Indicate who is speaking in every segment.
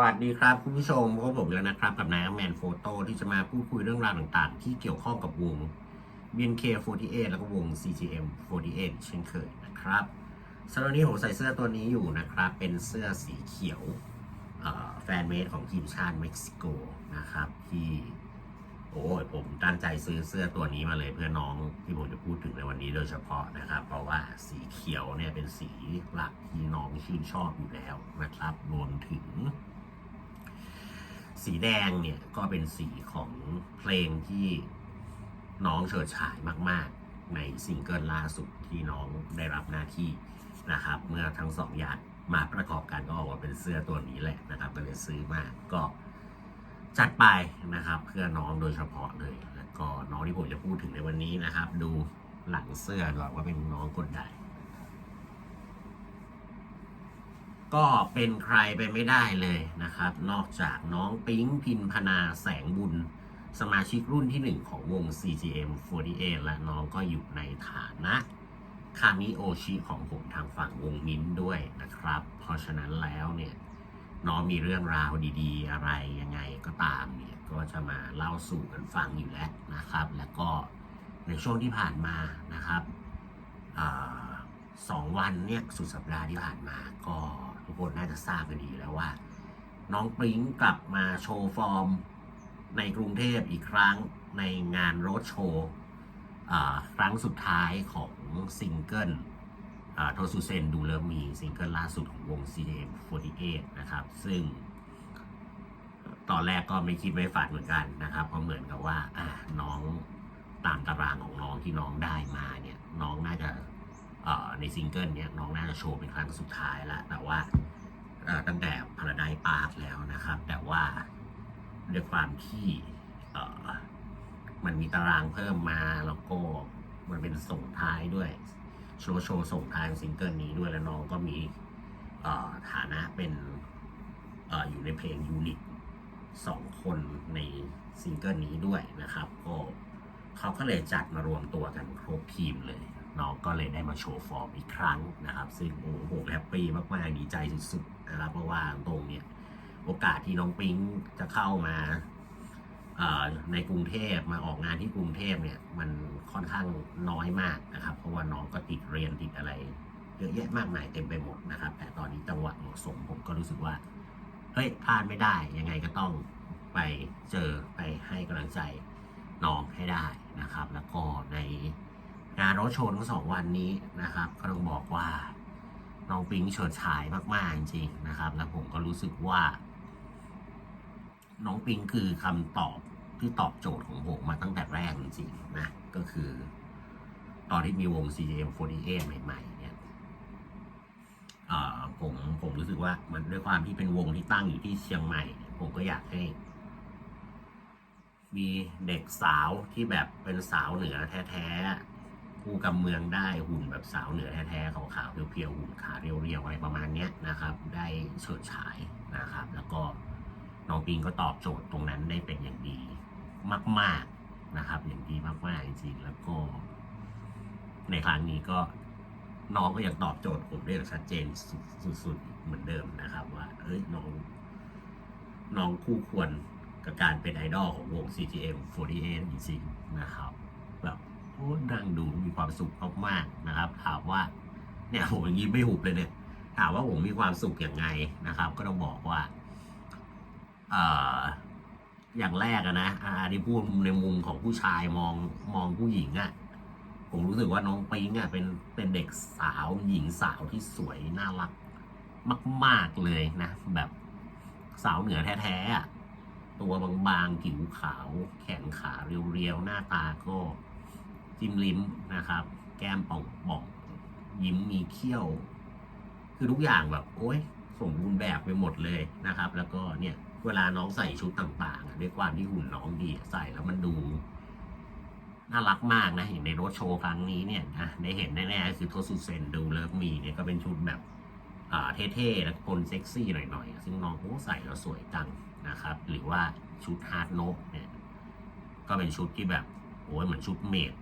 Speaker 1: วัสดีครับคุณผู้ชมพบกับผมแล้วนะครับ กับนายแมนโฟโต้ที่จะมาพูดคุยเรื่องราวต่างๆ ที่เกี่ยวข้องกับวง BNK48 แล้วก็วง CGM48 เช่นเคยนะครับสำหรับนี้ผมใส่เสื้อตัวนี้อยู่นะครับ เป็นเสื้อสีเขียวแฟนเมดของทีมชาติเม็กซิโกนะครับ ที่ โอ้ยผมตั้งใจซื้อเสื้อตัวนี้มาเลยเพื่อน้องที่ผมจะพูดถึงในวันนี้โดยเฉพาะนะครับ เพราะว่าสีเขียวเนี่ยเป็นสีหลักที่น้องชื่นชอบอยู่แล้วนะครับรวมถึง สีแดงเนี่ยก็เป็นสีของเพลงที่น้องเฉิดฉายมาก ๆ ในซิงเกิลล่าสุดที่น้องได้รับหน้าที่นะครับ เมื่อทั้งสองอย่างมาประกอบกันก็ออกมาเป็นเสื้อตัวนี้แหละนะครับก็เลยซื้อมาก็จัดไปนะครับ เพื่อน้องโดยเฉพาะเลย แล้วก็น้องที่ผมจะพูดถึงในวันนี้นะครับ ดูหลังเสื้อก่อนว่าเป็นน้องคนใด ก็เป็นใครไปไม่ได้เลยนะครับ นอกจากน้องปิ๊งพินพนาแสงบุญ สมาชิกรุ่นที่หนึ่งของวง CGM48 และน้องก็อยู่ในฐานะคามิโอชิของผมทางฝั่งวงมิ้นด้วยนะครับ เพราะฉะนั้นแล้วเนี่ยน้องมีเรื่องราวดีๆ อะไรยังไงก็ตามเนี่ยก็จะมาเล่าสู่กันฟังอยู่แล้วนะครับ แล้วก็ในช่วงที่ผ่านมานะครับอสองวันเนี่ยสุดสัปดาห์ที่ผ่านมาก็ ทุกคนน่าจะทราบกันดีแล้วว่า น้องปริ้งกลับมาโชว์ฟอร์มในกรุงเทพอีกครั้งในงานโรดโชว์ครั้งสุดท้ายของซิงเกิลโทซูเซนดูเริ่มมีซิงเกิลล่าสุดของวง CM48 นะครับ ซึ่ง ตอนแรกก็ไม่คิดไม่ฝันเหมือนกันนะครับ เพราะเหมือนกับว่าน้องตามตารางของน้องที่น้องได้มาเนี่ย น้องน่าจะ ในซิงเกิลเนี้ยน้องน่าจะโชว์เป็นครั้งสุดท้ายแล้วแต่ว่าตั้งแต่พาราไดปาร์คแล้วนะครับ แต่ว่าด้วยความที่มันมีตารางเพิ่มมาแล้วก็มันเป็นส่งท้ายด้วย โชว์โชว์ส่งท้างซิงเกิลนี้ด้วยแล้วน้องก็มีฐานะเป็นออยู่ในเพลงยูนิตสองคนในซิงเกิลนี้ด้วยนะครับก็เขาก็เลยจัดมารวมตัวกันครบทีมเลย น้องก็เลยได้มาโชว์ฟอร์มอีกครั้งนะครับ ซึ่งโอ้โหแฮปปี้มากๆดีใจสุดๆนะครับเพราะว่าตรงเนี่ยโอกาสที่น้องปิ๊งจะเข้ามาในกรุงเทพมาออกงานที่กรุงเทพเนี่ยมันค่อนข้างน้อยมากนะครับ เพราะว่าน้องก็ติดเรียนติดอะไรเยอะแยะมากมายเต็มไปหมดนะครับ แต่ตอนนี้จังหวะเหมาะสมผมก็รู้สึกว่าเฮ้ยพลาดไม่ได้ยังไงก็ต้องไปเจอไปให้กำลังใจน้องให้ได้นะครับ แล้วก็ งานรถโชว์ทั้งสองวันนี้นะครับ ก็ต้องบอกว่าน้องปิงเฉิดฉายมาก ๆ จริงๆนะครับ แล้วผมก็รู้สึกว่า น้องปิงคือคำตอบที่ตอบโจทย์ของผมมาตั้งแต่แรกจริงๆนะ ก็คือ ตอนที่มีวง CGM48 ใหม่ ๆ เนี่ยเอ่อผมผมรู้สึกว่ามันด้วยความที่เป็นวงที่ตั้งอยู่ที่เชียงใหม่ ผมก็อยากให้ มีเด็กสาวที่แบบเป็นสาวเหนือแท้ ๆ คู่กับเมืองได้หุ่นแบบสาวเหนือแท้ๆขาวๆเพียวๆหุ่นขาเรียวๆอะไรประมาณเนี้ยนะครับ ได้เฉิดฉายนะครับ แล้วก็น้องปิงก็ตอบโจทย์ตรงนั้นได้เป็นอย่างดีมาก ๆนะครับ อย่างดีมากๆจริงๆแล้วก็ ในครั้งนี้ก็น้องก็ยังตอบโจทย์ผมได้อย่างชัดเจนสุดๆเหมือนเดิมนะครับ ว่าเฮ้ยน้องน้องคู่ควรกับการเป็นไอดอลของวง CGM48 จริงๆนะครับ นั่งดูมีความสุขมากๆนะครับ ถามว่าเนี่ยผมยังยิ้มไม่หุบเลยเนี่ยถามว่าผมมีความสุขอย่างไงนะครับ ก็ต้องบอกว่าเอ่ออย่างแรกอะนะอาที่พูดในมุมของผู้ชายมองมองผู้หญิงอะผมรู้สึกว่าน้องปิงอะเป็นเป็นเด็กสาวหญิงสาวที่สวยน่ารักมาก ๆเลยนะ แบบสาวเหนือแท้ๆอะตัวบางๆผิวขาว แขนขาเรียวๆ หน้าตาก็ จิ้มลิ้มนะครับ แก้มป่องๆยิ้มมีเขี้ยว คือทุกอย่างแบบ โอ้ยสมบูรณ์แบบไปหมดเลยนะครับ แล้วก็เนี่ยเวลาน้องใส่ชุดต่างๆด้วยความที่หุ่นน้องดีใส่แล้วมันดูน่ารักมากนะอย่างในรถโชว์ครั้งนี้เนี่ยนะได้เห็นแน่ๆคือโทสุเซนดูเลิฟมีเนี่ยก็เป็นชุดแบบเท่ๆแล้วคนเซ็กซี่หน่อยๆ ซึ่งน้องโอ้ใส่แล้วสวยจังนะครับ หรือว่าชุดฮาร์ดโนเนี่ย ก็เป็นชุดที่แบบโอ้ยเหมือนชุดเมด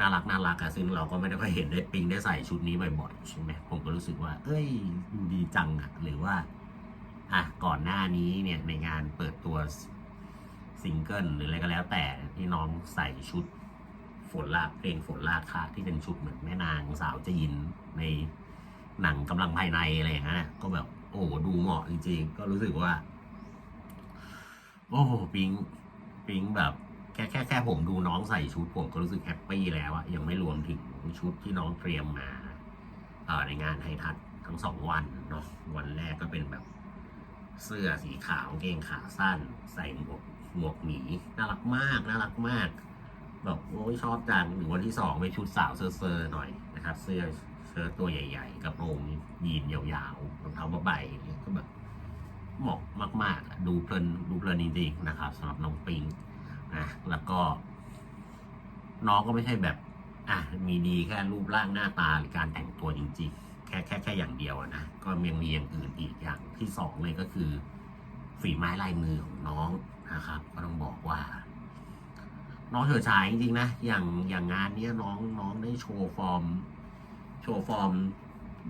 Speaker 1: น่ารักน่ารักอะซึ่งเราก็ไม่ได้ค่อยเห็นได้ปิงได้ใส่ชุดนี้บ่อยๆใช่ไหมผมก็รู้สึกว่า เอ้ยดูดีจังอะหรือว่าอะก่อนหน้านี้เนี่ยในงานเปิดตัวซิงเกิลหรืออะไรก็แล้วแต่ที่น้องใส่ชุดฝนลากเพลงฝนลากคะที่เป็นชุดเหมือนแม่นางสาวจีนในหนังกำลังภายในอะไรอย่างเงี้ยนะก็แบบโอ้ดูเหมาะจริงๆ ก็รู้สึกว่า โอ้ปิงปิงแบบ แค่แค่แค่ผมดูน้องใส่ชุดผมก็รู้สึกแฮปปี้แล้วอะยังไม่รวมถึงชุดที่น้องเตรียมมาเอ่อในงานไททัศน์ทั้งสองวันเนาะวันแรกก็เป็นแบบเสื้อสีขาวเกงขาสั้น ใส่หมวกหมวกหมีน่ารักมากน่ารักมากแบบโอ้ยชอบจังหรือวันที่สองเป็นชุดสาวเซอร์ๆหน่อยนะครับ เสื้อเชิ้ตตัวใหญ่ ๆกระโรงยีนยาวๆรองเท้าผ้าใบก็แบบเหมาะมากๆ ดูเพลินดูเพลินจริงๆนะครับสำหรับน้องปิง นะแล้วก็ น้องก็ไม่ใช่แบบ อะมีดีแค่รูปร่างหน้าตาหรือการแต่งตัวจริง ๆ แค่แค่แค่อย่างเดียวนะก็ยังมีอย่างอื่นอีกอย่างที่สองเลยก็คือ ฝีไม้ลายมือของน้องนะครับ ก็ต้องบอกว่า น้องเฉิดฉายจริงๆนะอย่างอย่างงานเนี้ยน้องน้องได้โชว์ฟอร์ม โชว์ฟอร์ม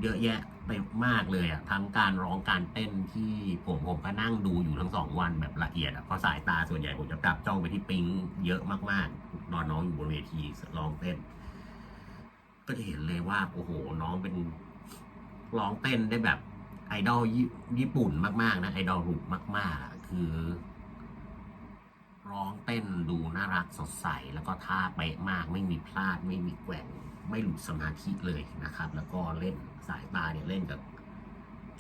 Speaker 1: เยอะแยะ ไปมากเลยอะทั้งการร้องการเต้นที่ผมผมก็นั่งดูอยู่ทั้งสองวันแบบละเอียดอะเพราะสายตาส่วนใหญ่ผมจะจับจ้องไปที่ปิงเยอะมากๆตอนน้องอยู่บนเวทีร้องเต้น ก็จะเห็นเลยว่าโอ้โหน้องเป็นร้องเต้นได้แบบไอดอลญี่ปุ่นมากๆนะไอดอลรูปมาก ๆ คือ ร้องเต้นดูน่ารักสดใส แล้วก็ท่าเป๊ะมากไม่มีพลาด ไม่มีแกว่งไม่หลุดสมาธิเลยนะครับ แล้วก็เล่นสายตาเนี่ยเล่นกับ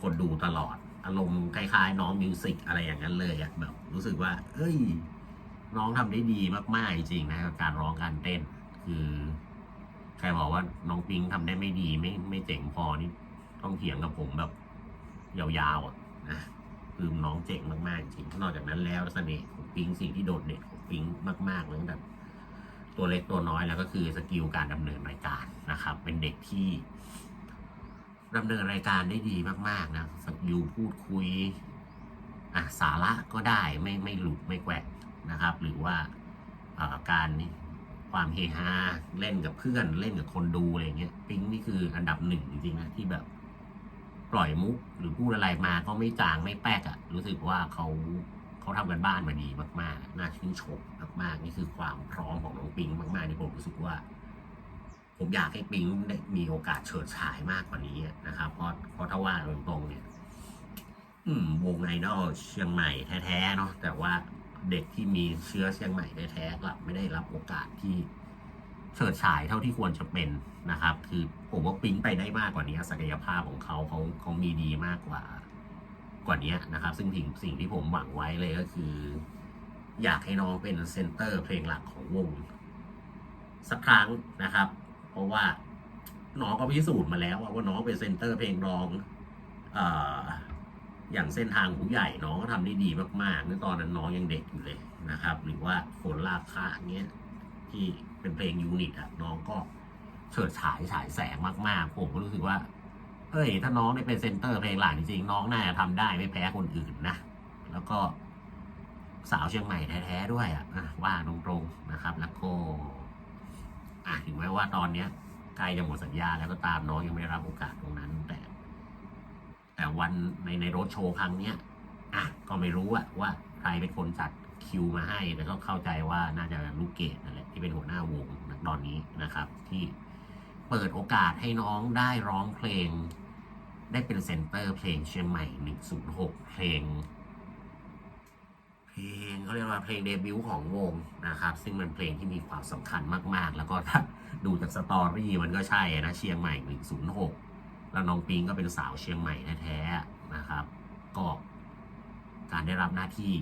Speaker 1: คนดูตลอด อารมณ์คล้ายๆ น้องมิวสิกอะไรอย่างนั้นเลยอะแบบรู้สึกว่าเอ้ย น้องทำได้ดีมากๆจริงนะการร้องการเต้น คือใครบอกว่าน้องปิงทำได้ไม่ดีไม่ไม่เจ๋งพอนี่ต้องเถียงกับผมแบบยาวๆอะนะ คือน้องเจ๋งมากๆจริงนอกจากนั้นแล้วเสน่ห์ของปิงสิ่งที่โดดเด่นของปิงมากๆเลยตั้งแต่ตัวเล็กตัวน้อยแล้วก็คือสกิลการดำเนินรายการนะครับ เป็นเด็กที่ดำเนินรายการได้ดีมาก ๆ นะสกิลพูดคุยอะสาระก็ได้ไม่ไม่หลุดไม่แกว่งนะครับ หรือว่าเอ่อการความเฮฮาเล่นกับเพื่อนเล่นกับคนดูอะไรเงี้ย ปิงนี่คืออันดับหนึ่งจริงๆนะที่แบบ ปล่อยมุกหรือพูดอะไรมาก็ไม่จางไม่แป๊กอะรู้สึกว่าเขาเขาทำกันบ้านมาดีมากๆ น่าชื่นชมมากๆ นี่คือความพร้อมของน้องปิงมากๆที่ผมรู้สึกว่า ผมอยากให้ปิงได้มีโอกาสเฉิดฉายมากกว่านี้นะครับ เพราะเพราะถ้าว่าตรงๆเนี่ย อืม วงไอดอลเชียงใหม่แท้ๆเนาะแต่ว่าเด็กที่มีเชื้อเชียงใหม่แท้ๆกลับไม่ได้รับโอกาสที่ เฉิดฉายเท่าที่ควรจะเป็นนะครับ คือผมว่าปิ๊งไปได้มากกว่านี้ศักยภาพของเขาเขาเขามีดีมากกว่ากว่านี้นะครับ ซึ่งสิ่งสิ่งที่ผมหวังไว้เลยก็คือ อยากให้น้องเป็นเซนเตอร์เพลงหลักของวง สักครั้งนะครับ เพราะว่าน้องก็พิสูจน์มาแล้วว่าน้องเป็นเซนเตอร์เพลงร้องออย่างเส้นทางหูใหญ่น้องก็ทำได้ดีมากๆในตอนนั้นน้องยังเด็กอยู่เลยนะครับ หรือว่าฝนลาคาเงี้ยที่ เป็นเพลงยูนิตอะน้องก็เฉิดฉายฉายแสงมากๆ ผมก็รู้สึกว่าเฮ้ยถ้าน้องได้เป็นเซนเตอร์เพลงหลักจริงๆน้องน่าจะทำได้ไม่แพ้คนอื่นนะ แล้วก็สาวเชียงใหม่แท้ๆด้วยอะอะว่าตรงๆนะครับ แล้วก็อะถึงแม้ว่าตอนเนี้ยใกล้จะหมดสัญญาแล้วก็ตามน้องยังไม่ได้รับโอกาสตรงนั้น แต่ แต่วันในในรถโชว์ครั้งเนี้ยอะก็ไม่รู้อะว่าใครเป็นคนจัดคิวมาให้แต่ก็เข้าใจว่าน่าจะลูกเกดนั่นแหละ ที่เป็นหัวหน้าวงตอนนี้นะครับ ที่เปิดโอกาสให้น้องได้ร้องเพลง ได้เป็นเซนเตอร์เพลงเชียงใหม่ 106 เพลง เพลงเขาเรียกว่าเพลงเดบิวต์ของวงนะครับ ซึ่งมันเพลงที่มีความสำคัญมาก ๆ แล้วก็ถ้าดูจากสตอรี่มันก็ใช่นะเชียงใหม่ 106 แล้วน้องปิงก็เป็นสาวเชียงใหม่แท้ๆนะครับ ก็การได้รับหน้าที่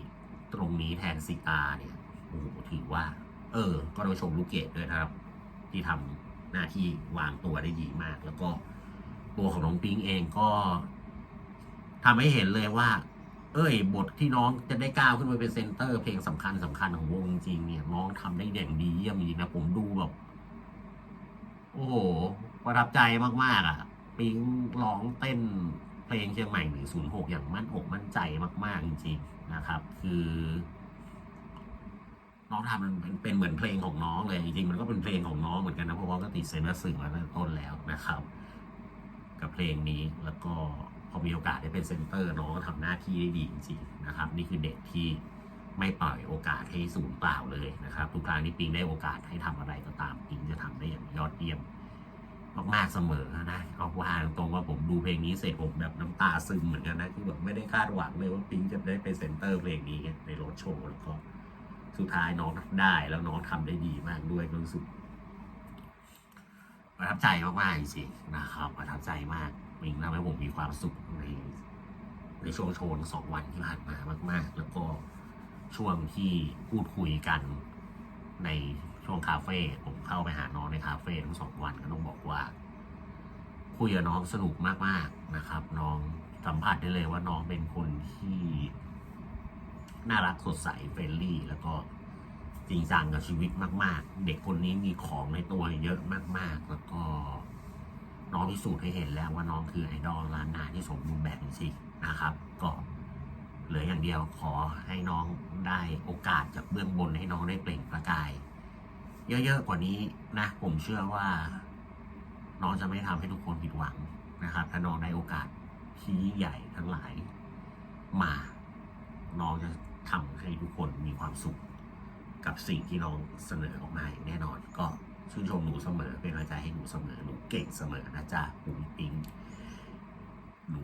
Speaker 1: ตรงนี้แทนซิตาเนี่ยโอ้โหถือว่า เออ ก็ต้องชมลูกเกดด้วยนะครับ ที่ทำหน้าที่วางตัวได้ดีมาก แล้วก็ตัวของน้องปิงเองก็ทำให้เห็นเลยว่า เอ้ย บทที่น้องจะได้ก้าวขึ้นมาเป็นเซนเตอร์ เพลงสำคัญสำคัญของวงจริงเนี่ยน้องทำได้อย่างดีเยี่ยมจริงนะผมดูแบบโอ้โหประทับใจมากๆอะ ปิงร้องเต้นเพลงเชียงใหม่106อย่างมั่นอกมั่นใจมาก ๆ จริง ๆ นะครับ คือ น้องทำมันเป็นเหมือนเพลงของน้องเลยจริงๆมันก็เป็นเพลงของน้องเหมือนกันนะเพราะว่าก็ติดเซนต์สื่อมาตั้งต้นแล้วนะครับ กับเพลงนี้แล้วก็พอมีโอกาสได้เป็นเซนเตอร์น้องก็ทำหน้าที่ได้ดีจริงๆนะครับ นี่คือเด็กที่ไม่ปล่อยโอกาสให้สูญเปล่าเลยนะครับ ทุกครั้งที่ปิงได้โอกาสให้ทำอะไรก็ตามปิงจะทำได้อย่างยอดเยี่ยมมากๆเสมอนะก็ว่าตรงว่าผมดูเพลงนี้เสร็จผมแบบน้ำตาซึมเหมือนกันนะคือแบบไม่ได้คาดหวังเลยว่าปิงจะได้เป็นเซนเตอร์เพลงนี้ในรถโชว์แล้วก็ สุดท้ายน้องได้แล้วน้องทำได้ดีมากด้วยก็รู้สึกประทับใจมากๆจริงๆนะครับประทับใจมากปิงทำให้ผมมีความสุขในในช่วงโชว์สองวันที่ผ่านมามาก ๆ แล้วก็ช่วงที่พูดคุยกันในช่วงคาเฟ่ผมเข้าไปหาน้องในคาเฟ่ทั้งสองวันก็ต้องบอกว่า คุยกับน้องสนุกมากๆนะครับ น้องสัมผัสได้เลยว่าน้องเป็นคนที่ น่ารักสดใสเฟรนลี่ แล้วก็จริงจังกับชีวิตมาก ๆ เด็กคนนี้มีของในตัวเยอะมาก ๆ แล้วก็น้องพิสูจน์ให้เห็นแล้วว่าน้องคือไอดอลล้านนาที่สมบูรณ์แบบจริงๆนะครับ ก็เหลืออย่างเดียวขอให้น้องได้โอกาสจากเบื้องบนให้น้องได้เปล่งประกาย เยอะ ๆ กว่านี้นะ ผมเชื่อว่า น้องจะไม่ทำให้ทุกคนผิดหวังนะครับ ถ้าน้องได้โอกาสที่ยิ่งใหญ่ทั้งหลายมา น้องจะ ทำให้ทุกคนมีความสุข กับสิ่งที่น้องเสนอออกมาอย่างแน่นอน ก็ชื่นชมหนูเสมอเป็นกำลังใจให้หนูเสมอหนูเก่งเสมอนะจ๊ะปุ้งปิ๊งหนู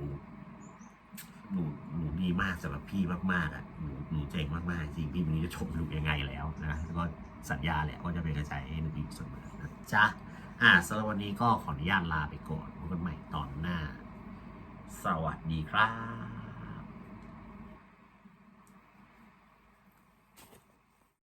Speaker 1: หนูหนูดีมากสำหรับพี่มากๆอะหนูหนูเจ๋งมากๆ จริงพี่ไม่รู้จะชมหนูยังไงแล้วนะก็สัญญาแหละว่าจะเป็นกำลังใจให้หนูอยู่เสมอนะจ๊ะอ่าสำหรับวันนี้ก็ขออนุญาตลาไปก่อนพบกันใหม่ตอนหน้า สวัสดีครับ